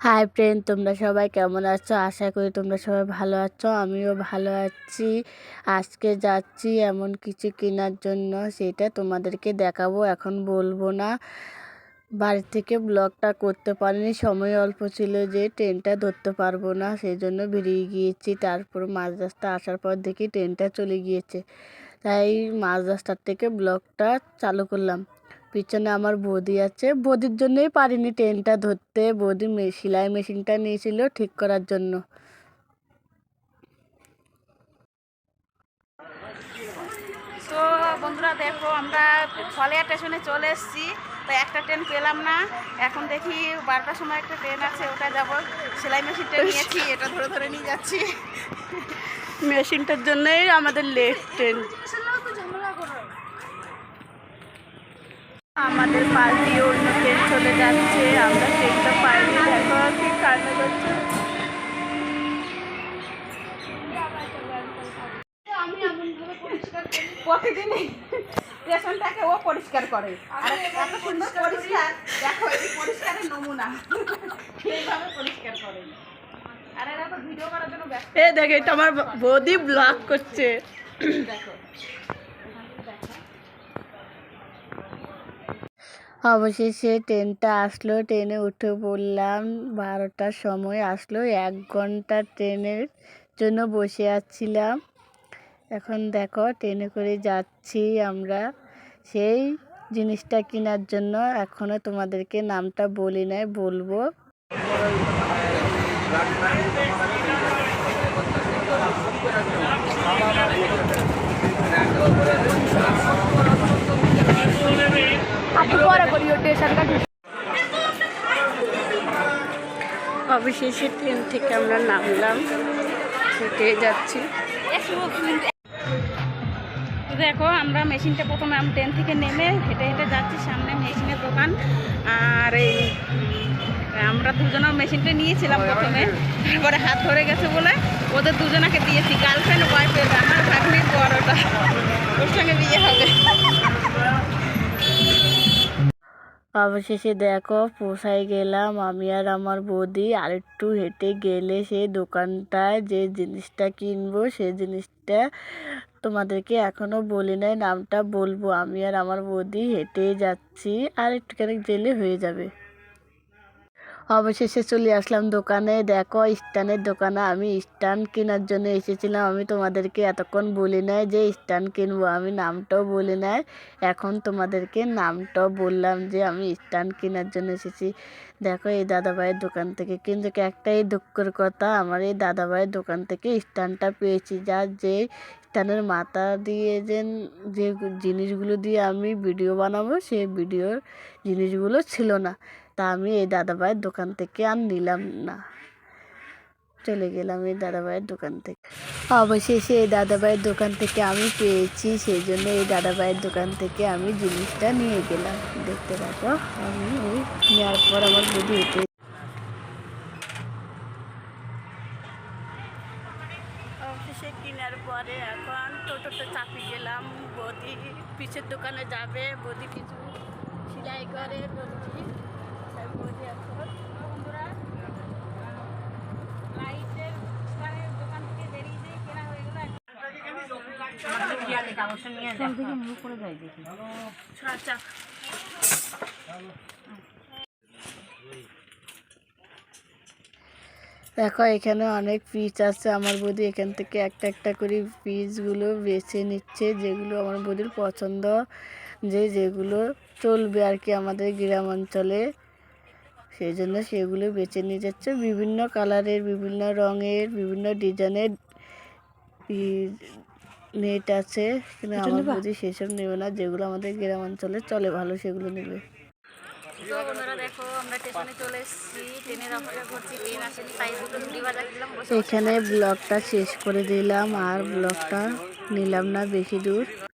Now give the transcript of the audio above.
Hi friend তোমরা সবাই কেমন আছো? আশা করি তোমরা সবাই ভালো আছো, আমিও ভালো আছি। আজকে যাচ্ছি এমন কিছু কেনার জন্য, সেটা তোমাদেরকে দেখাবো, এখন বলব না। বাড়ি থেকে ব্লগটা করতে পারিনি, সময় অল্প ছিল যে ট্রেনটা ধরতে পারব না সেই জন্য বেরিয়ে গিয়েছি। তারপর মাঝ রাস্তা আসার পর দেখি ট্রেনটা চলে গিয়েছে, তাই মাঝ রাস্তার থেকে ব্লগটা চালু করলাম। পিছনে আমার বৌদি আছে। বৌদির জন্যই পারিনি ট্রেনটা ধরতে। বৌদি মে- সেলাই মেশিনটা নিয়েছিল ঠিক করার জন্য। তো বন্ধুরা দেখো আমরা ফলিয়া স্টেশনে চলে এসেছি। তো একটা ট্রেন পেলাম না। এখন দেখি বারোটার সময় একটা ট্রেন আছে ওটা যাব। সেলাই মেশিনটা নিয়েছি এটা ধরে ধরে নিয়ে যাচ্ছি। মেশিনটার জন্যই আমাদের লেট ট্রেন আমাদের দিয়ে অন্য ট্রেন চলে যাচ্ছে আমরা ট্রেনটা পাইনি। দেখো কি কান্না করছে। প্রতিদিনই স্টেশনটাকে ও পরিষ্কার করে। আর এত সুন্দর পরিষ্কার দেখো এই পরিষ্কারের নমুনা। এইভাবে পরিষ্কার করে। আর এরা তো ভিডিও করার জন্য ব্যস্ত। এ দেখে এটা আমার বৌদি ব্লগ করছে। দেখো। অবশেষে ট্রেনটা আসলো। ট্রেনে উঠে পড়লাম বারোটার সময় আসলো, এক ঘণ্টা ট্রেনের জন্য বসে আছিলাম। এখন দেখো, ট্রেনে করে যাচ্ছি আমরা। সেই জিনিসটা কেনার জন্য এখনও তোমাদেরকে নামটা বলি নাই, বলব। অবশেষে ট্রেন থেকে আমরা নামলাম হেঁটে যাচ্ছি। দেখো আমরা মেশিনটা প্রথমে আমি ট্রেন থেকে নেমে হেঁটে হেঁটে যাচ্ছি সামনে মেশিনের দোকান। আর এই আমরা দুজনের মেশিনটা নিয়েছিলাম প্রথমে। তারপরে হাত ধরে গেছে বলে ওদের দুজনাকে দিয়েছি। গার্লফ্রেন্ড বয়ফ্রেন্ড আমার ভাগ্নির বড় ওটা ওর সঙ্গে বিয়ে হবে। অবশেষে দেখো, পোষায় গেলাম আমি আর আমার বৌদি। আর একটু হেঁটে গেলে সেই দোকানটায় যে জিনিসটা কিনবো, সেই জিনিসটা তোমাদেরকে এখনও বলি নাই, নামটা বলব। আমি আর আমার বৌদি হেঁটে যাচ্ছি, আর একটুখানি গেলে হয়ে যাবে। অবশেষে চলে আসলাম দোকানে। দেখো, স্ট্যান্ডের দোকানে আমি স্ট্যান্ড কেনার জন্য এসেছিলাম। আমি তোমাদেরকে এতক্ষণ বলি নাই যে স্ট্যান্ড কিনবো। আমি নামটাও বলি নাই। এখন তোমাদেরকে নামটাও বললাম যে আমি স্ট্যান্ড কেনার জন্য এসেছি। দেখো, এই দাদাভাইয়ের দোকান থেকে কিন্তু একটাই দুঃখের কথা। আমার এই দাদাভাইয়ের দোকান থেকে স্ট্যান্ডটা পেয়েছি। যার যে স্ট্যান্ডের মাথা দিয়ে যে যে জিনিসগুলো দিয়ে আমি ভিডিও বানাবো সেই ভিডিওর জিনিসগুলো ছিল না। তা আমি এই দাদাভাইয়ের দোকান থেকে আর নিলাম না। চলে গেলাম এই দাদাভাইয়ের দোকান থেকে। অবশেষে এই দাদাভাইয়ের দোকান থেকে আমি পেয়েছি, সেই জন্য এই দাদাভাইয়ের দোকান থেকে আমি জিনিসটা নিয়ে গেলাম। দেখতে থাকো, আমি ওই নেওয়ার পর আমার হেঁটে অবশেষে কেনার পরে এখন টোটোতে চাপি গেলাম। পিছের দোকানে যাবে বদি কিছু সেলাই করে বদি দেখো, এখানে অনেক পিস আছে। আমার বৌদি এখান থেকে একটা একটা করে পিসগুলো বেছে নিচ্ছে, যেগুলো আমার বৌদির পছন্দ। যে যেগুলো চলবে আর কি আমাদের গ্রাম অঞ্চলে। সেই জন্য সেগুলো বেছে নিয়ে যাচ্ছে। বিভিন্ন কালারের বিভিন্ন রঙের বিভিন্ন ডিজাইনের নেট আছে। কিন্তু আমার বৌদি সেসব নেবে না যেগুলো আমাদের গ্রাম অঞ্চলে চলে ভালো সেগুলো নেবে। তো বন্ধুরা দেখো আমরা স্টেশনে চলে এসেছি। ট্রেনের অপেক্ষা করছি ট্রেন আসেনি তাই দুটো মুড়ি বাজার দিলাম এখানে ব্লগটা শেষ করে দিলাম আর ব্লগটা নিলাম না বেশি দূর।